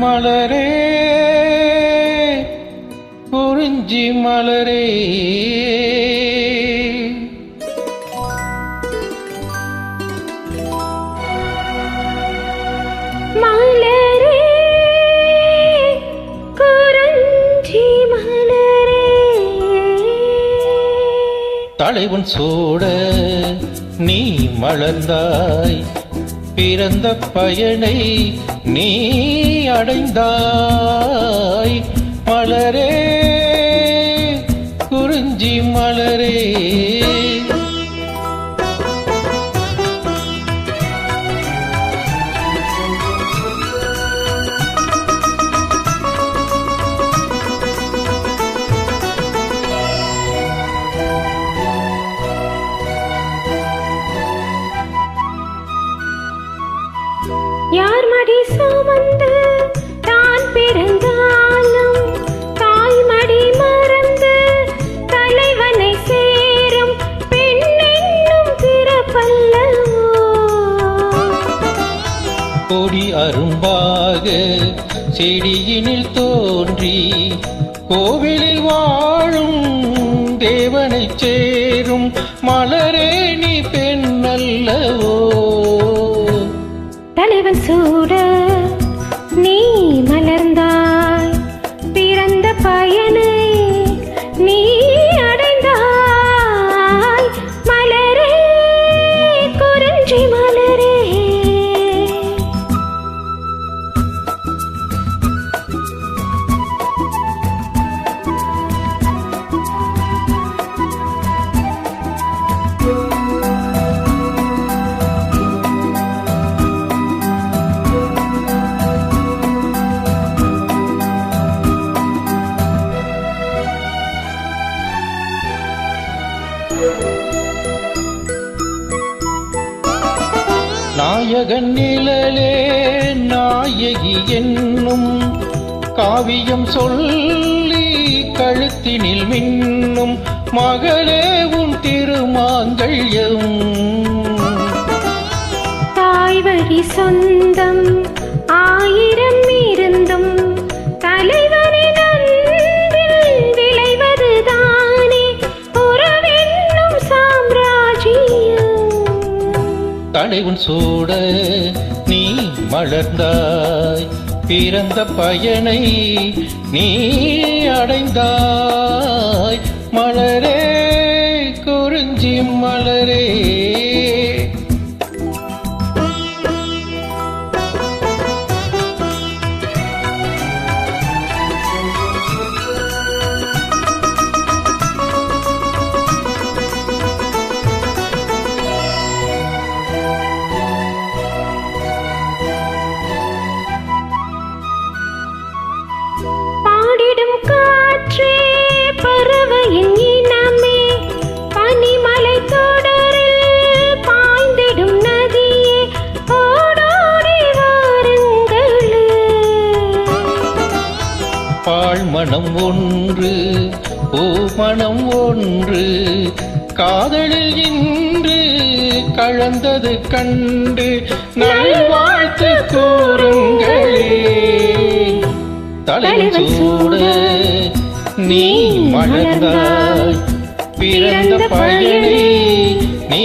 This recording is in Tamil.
மலரே குறிஞ்சி மலரே. தலைவன் சோட நீ மலர்ந்தாய். பிறந்த பயனை நீ அடைந்தாய். மலரே குறிஞ்சி மலரே யார் மடி சுமந்து தான் பிறந்தாலும் தாய் மடி மறந்து தலைவனை சேரும் பெண்ணென்னும் பிறப்பல்லவோ? கொடி அரும்பாக செடியினில் தோன்றி கோவிலில் வாழும் தேவனைச் சேரும் மலரே நீ பெண்ணல்லவோ? தலைவன் சூட. நாயகன் நிழலே நாயகி என்னும் காவியம் சொல்லி கழுத்தினில் மின்னும் மகளே உன் திருமாங்கல்யம். தாய்வரி சொந்தம் ஆயி தலைவன் சூட நீ மலர்ந்தாய். பிறந்த பயனை நீ அடைந்தாய். மலரே குறிஞ்சி மலரே. பாழ்மணம் ஒன்று பூமணம் ஒன்று காதலில் இன்று கலந்தது கண்டு நல்வாழ்த்து கூறுங்களே. தலைவன் சூட நீ மலர்ந்தாய் பிறந்த பயனை. நீ